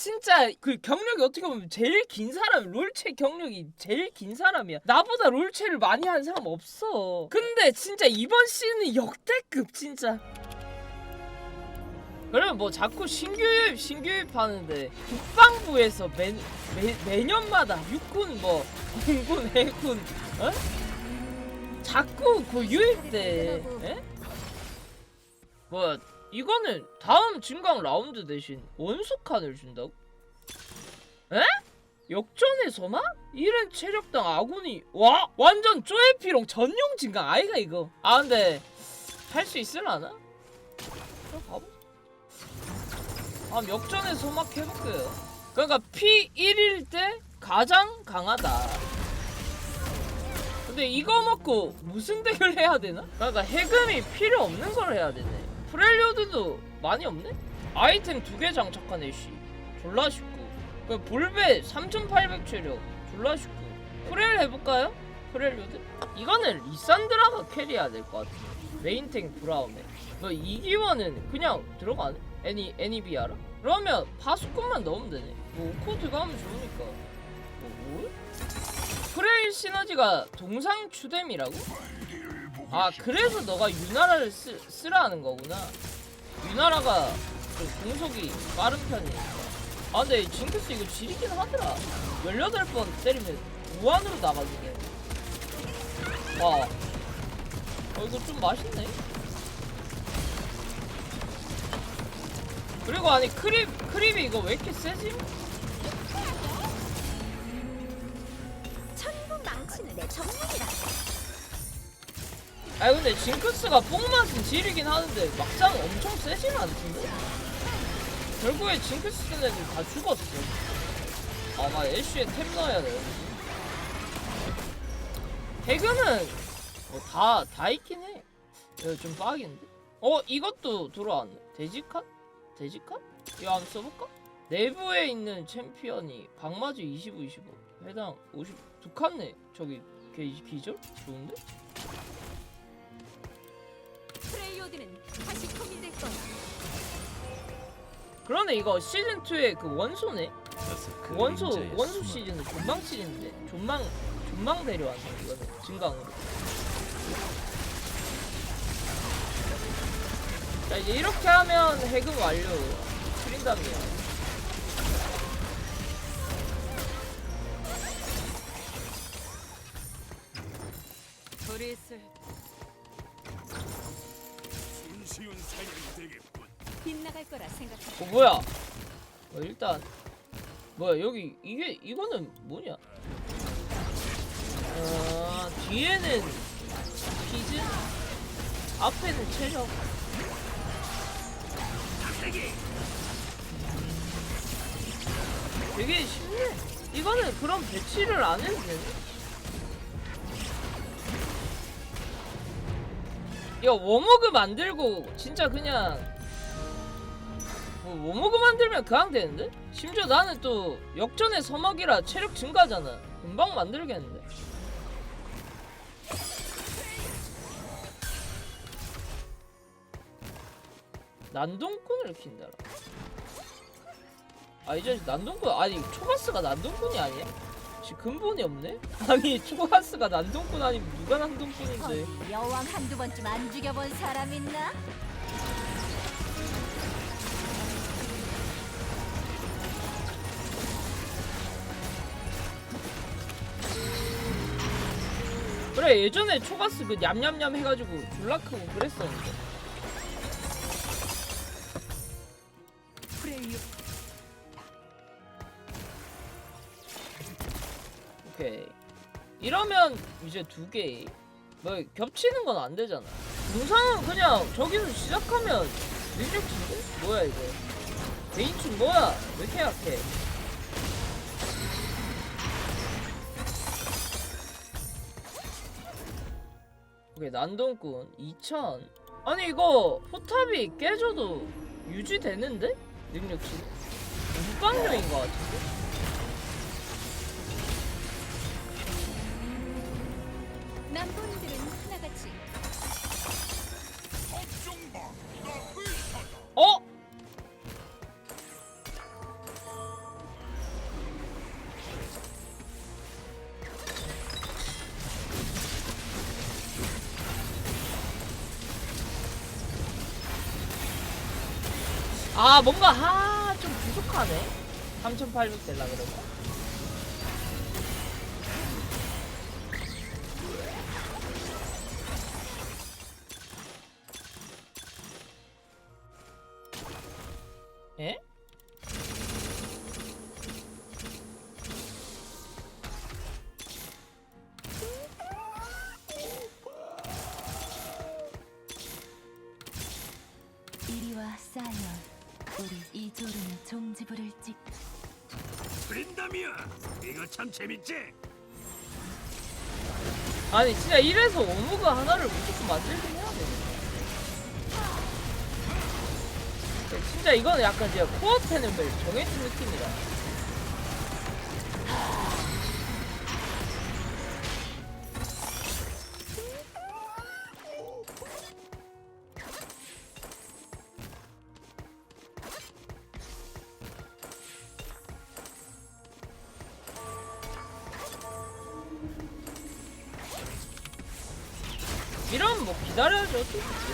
진짜 그 경력이 어떻게 보면 제일 긴 사람 롤체 경력이 제일 긴 사람이야 나보다 롤체를 많이 한 사람 없어 근데 진짜 이번 시즌은 역대급 진짜 그러면 뭐 자꾸 신규입 신규입 하는데 국방부에서 매, 매, 매년마다 육군 뭐 공군 해군 어? 자꾸 그 유입돼 에? 뭐 이거는 다음 진강 라운드 대신 원소 칸을 준다고? 에? 역전에서만? 이런 체력당 아군이 와 완전 쪼에피롱 전용 진강 아이가 이거 아 근데 할 수 있을라나? 그럼 가보자 아 역전에 소막 해볼게요 그러니까 P1일 때 가장 강하다 근데 이거 먹고 무슨 덱을 해야 되나? 그러니까 해금이 필요 없는 걸 해야 되네 프렐리오드도 많이 없네? 아이템 두 개 장착한 애쉬 졸라 쉽고 그 볼베 3800 체력 졸라 쉽고 프렐 해볼까요? 프렐리오드? 이거는 리산드라가 캐리해야 될 것 같은데 메인탱 브라움에 뭐 이기원은 그냥 들어가네? 애니 애니비 알아? 그러면 파수꾼만 넣으면 되네. 뭐 오코 들어가면 좋으니까. 뭐 뭘? 프레일 시너지가 동상 추뎀이라고? 아 그래서 너가 유나라를 쓰, 쓰라는 거구나. 유나라가 그 공속이 빠른 편이니까. 아 근데 징크스 이거 지리긴 하더라. 18번 때리면 무한으로 나가지네. 와. 어 이거 좀 맛있네. 그리고 아니 크립 크립이 이거 왜 이렇게 세지? 천국 망치는 내 전문이라. 아니 근데 징크스가 뽕맛은 지르긴 하는데 막상 엄청 세지는 않던데? 결국에 징크스 쓴 애들 다 죽었어 아나 애쉬에 템 넣어야 돼 해그는 뭐다 다 있긴 해 이거 좀 빡인데? 어 이것도 들어왔네 돼지칸? 돼지칸? 이거 한번 써볼까? 내부에 있는 챔피언이 방마주 25, 25 해당 50 두 칸네 저기 기, 기절? 좋은데? 너희들은 다시 고민될 거야. 그러네 이거 시즌 2의 그 원소네. 원소 원소 시즌은 존망 시즌인데 존망 존망 데려왔네 이거는 증강으로. 자 이제 이렇게 하면 해금 완료. 트린담이야. 도리스 거라 생각해. 어 뭐야? 어, 일단 뭐야 여기 이게 이거는 뭐냐? 아 뒤에는 피즈, 앞에는 체력. 되게 쉽네. 이거는 그럼 배치를 안 해도 되네. 야 워머그 만들고 진짜 그냥 뭐 워머그 만들면 그냥 되는데? 심지어 나는 또 역전의 서먹이라 체력 증가잖아. 금방 만들겠는데. 난동꾼을 킨다라. 아 이제 난동꾼 아니 초가스가 난동꾼이 아니야? 지금 근본이 없네? 아니 초가스가 난동꾼 아니면 누가 난동꾼인데? 여왕 한두 번쯤 안 죽여본 사람 있나? 그래 예전에 초가스 그 냠냠냠 해가지고 졸라 크고 그랬었는데. 오케이. 이러면 이제 두개뭐 겹치는 건 안 되잖아. 동상은 그냥 저기서 시작하면 능력치인데? 뭐야 이거? 개인축 뭐야? 왜 이렇게 약해 오케이 난동꾼 2000 아니 이거 포탑이 깨져도 유지되는데? 능력치 무방력인 것 같은데? 아 뭔가 하좀 부족하네. 3800 될라 그러면 조름의 종지부를 찍 프린다미야 이거 참 재밌지? 아니 진짜 이래서 오무가 하나를 무조건 만들긴 해야 돼. 진짜 이거는 약간 진짜 코어 패널을 정해진 느낌이다. 이러면 뭐 기다려야지 어쩔 수 없지.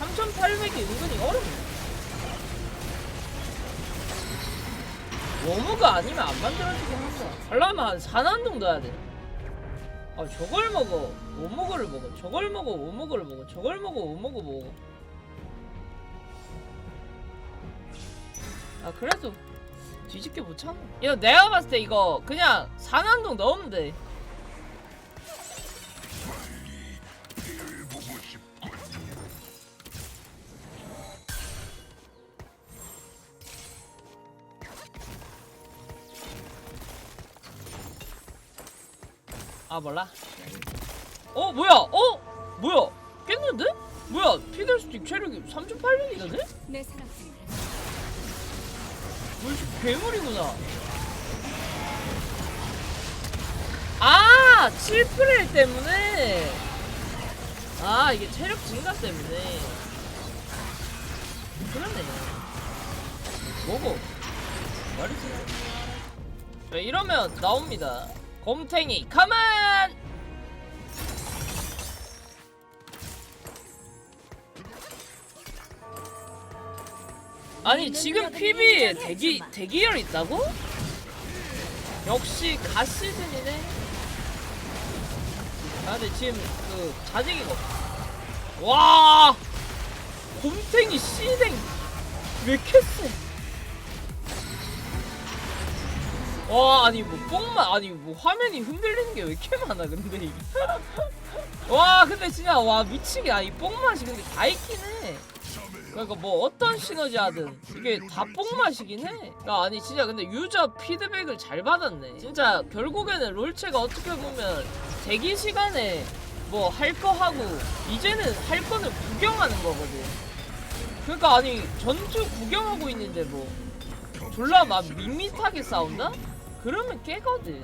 3800이 은근히 어렵네. 워무가 아니면 안 만들어지긴 한다. 하려면 한 4난동 넣어야 돼. 아 저걸 먹어. 오모거를 먹어. 저걸 먹어. 오모거를 먹어. 저걸 먹어. 오모거 먹어. 아 그래도 뒤집게 못 참아. 이거 내가 봤을 때 이거 그냥 4난동 넣으면 돼. 아 몰라. 어 뭐야? 어 뭐야? 깼는데? 뭐야? 피들 스틱 체력이 3.8명이던데? 내 사랑 뭐지 괴물이구나. 아 7프레일 때문에. 아 이게 체력 증가 때문에. 그러네. 뭐고? 말이지. 자, 이러면 나옵니다. 곰탱이 가만. 아니 지금 PB에 대기 대기열 있다고? 역시 갓 시즌이네. 아 근데 지금 그 자직이가 없어. 와 곰탱이 씨댕 왜 이렇 와 아니 뭐 뽕만 아니 뭐 화면이 흔들리는 게 왜 이렇게 많아 근데 와 근데 진짜 와 미치게. 아니 뽕맛이 근데 다 있긴 해. 그러니까 뭐 어떤 시너지 하든 이게 다 뽕맛이긴 해. 야, 아니 진짜 근데 유저 피드백을 잘 받았네. 진짜 결국에는 롤체가 어떻게 보면 대기 시간에 뭐 할 거 하고 이제는 할 거는 구경하는 거거든. 그러니까 아니 전투 구경하고 있는데 뭐 졸라 막 밋밋하게 싸운다? 그러면 깨거든.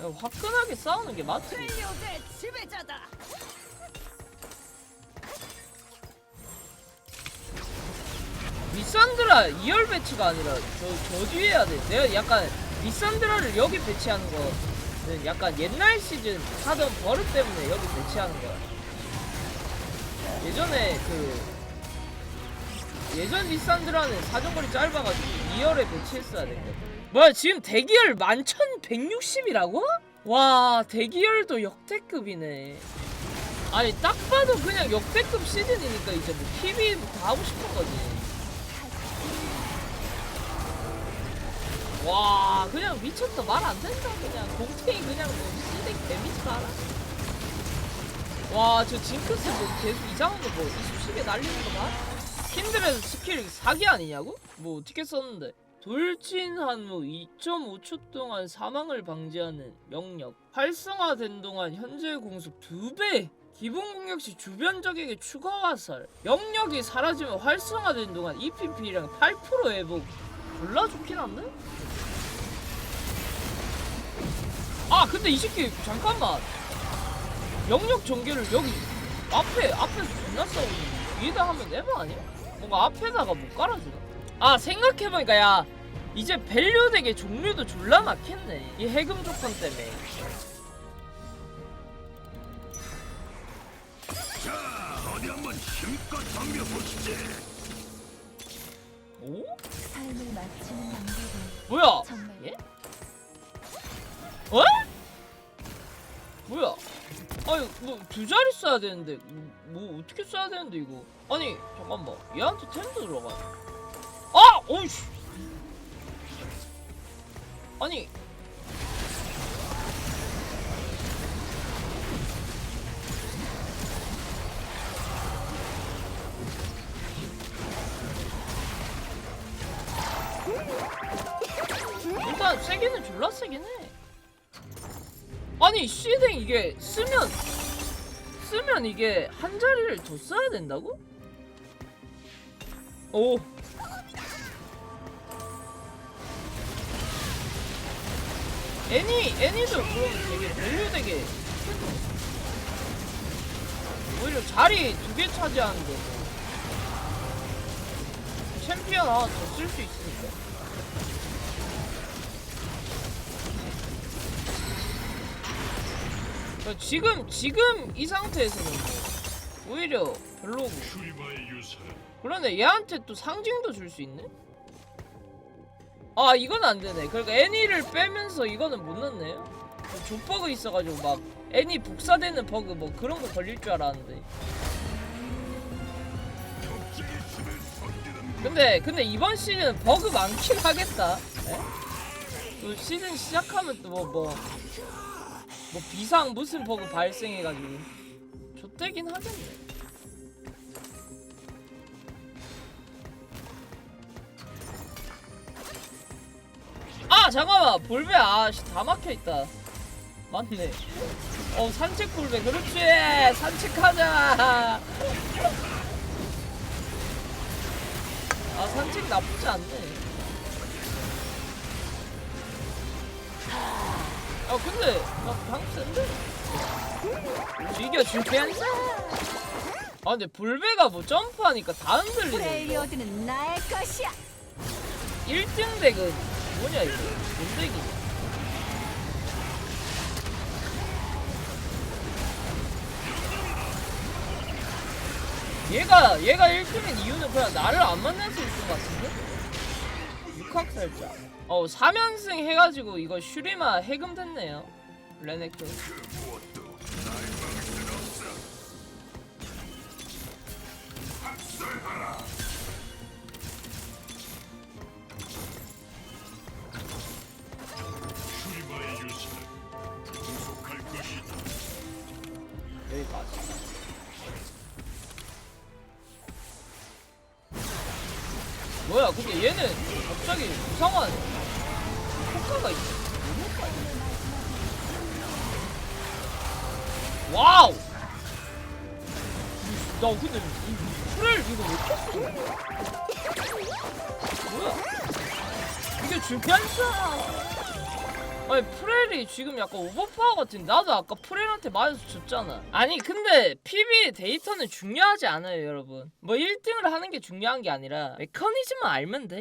야, 화끈하게 싸우는 게 맞지. 프렐리오드의 지배자다. 미산드라 2열 배치가 아니라 저, 저 뒤에 해야 돼. 내가 약간 미산드라를 여기 배치하는 거는 약간 옛날 시즌 하던 버릇 때문에 여기 배치하는 거야. 예전에 그 예전 리산드라는 사정거리 짧아가지고 2열에 배치했어야 됐거든. 뭐야 지금 대기열 11,160이라고? 와 대기열도 역대급이네. 아니 딱 봐도 그냥 역대급 시즌이니까 이제 뭐 PB부터 하고 싶은 거지. 와 그냥 미쳤다 말 안 된다 그냥 공탱이 그냥 뭐 시댁 데미지 봐라. 와저 징크스 뭐 계속 이상한 거뭐 이쑤시개 날리는 거 봐. 킨드레드 스킬 사기 아니냐고? 뭐 어떻게 썼는데? 돌진 한무 2.5초 동안 사망을 방지하는 영역 활성화된 동안 현재 공속 2배 기본 공격 시 주변 적에게 추가 화살 영역이 사라지면 활성화된 동안 EPP랑 8% 회복 졸라 좋긴 한데? 아 근데 이 새끼 잠깐만 영역 전개를 여기 앞에 앞에서 존나 싸우는데 위에다 하면 에바 아니야? 뭔가 앞에다가 못 깔아주나? 아 생각해보니까 야 이제 밸류 덱의 종류도 졸라 많겠네 이 해금 조건 때문에 오? 삶을 마치는 방법은 뭐야? 정말 예? 어? 뭐야? 아니 뭐두 자리 써야 되는데 뭐, 뭐 어떻게 써야 되는데 이거? 아니 잠깐만 얘한테 템도 들어가. 아! 오이씨. 아니 일단 세기는 졸라 세긴 해. 아니 시댕 이게 쓰면 쓰면 이게 한 자리를 더 써야 된다고? 오. 애니 애니도 그럼 되게 밸류되게 오히려 자리 두 개 차지하는데 뭐. 챔피언 하나 더쓸 수 있으니까. 그러니까 지금 지금 이 상태에서는 뭐 오히려 별로고. 그러네 얘한테 또 상징도 줄 수 있네? 아 이건 안 되네. 그러니까 애니를 빼면서 이거는 못 넣네요? 그 족버그 있어가지고 막 애니 복사되는 버그 뭐 그런 거 걸릴 줄 알았는데. 근데 근데 이번 시즌 버그 많긴 하겠다. 에? 또 시즌 시작하면 또 뭐뭐 뭐 비상 무슨 버그 발생해가지고 좋대긴 하겠네. 아 잠깐만. 볼베 아씨 다 막혀있다. 맞네. 어 산책 볼베 그렇지. 산책하자. 아 산책 나쁘지 않네 아 근데 나방 센데? 이겨줄게 한다 아 근데 볼베가 뭐 점프하니까 다 흔들리네 프레이리어드는 나의 것이야. 1등 덱은 뭐냐 이거? 뭔 덱이냐? 얘가 얘가 1등인 이유는 그냥 나를 안 만날 수 있을 것 같은데? 육학살자 어 3연승 해가지고 이거 슈리마 해금 됐네요. 레네크 뭐야 근데 얘는 갑자기 이상한 효과가 있어. 와우! 나 근데 이 프렐 이거 왜 켰어 뭐야? 이게 줄편사. 아니 프렐이 지금 약간 오버파워 같은 나도 아까 프렐한테 맞아서 졌잖아. 아니 근데 PB 데이터는 중요하지 않아요 여러분. 뭐 1등을 하는 게 중요한 게 아니라 메커니즘만 알면 돼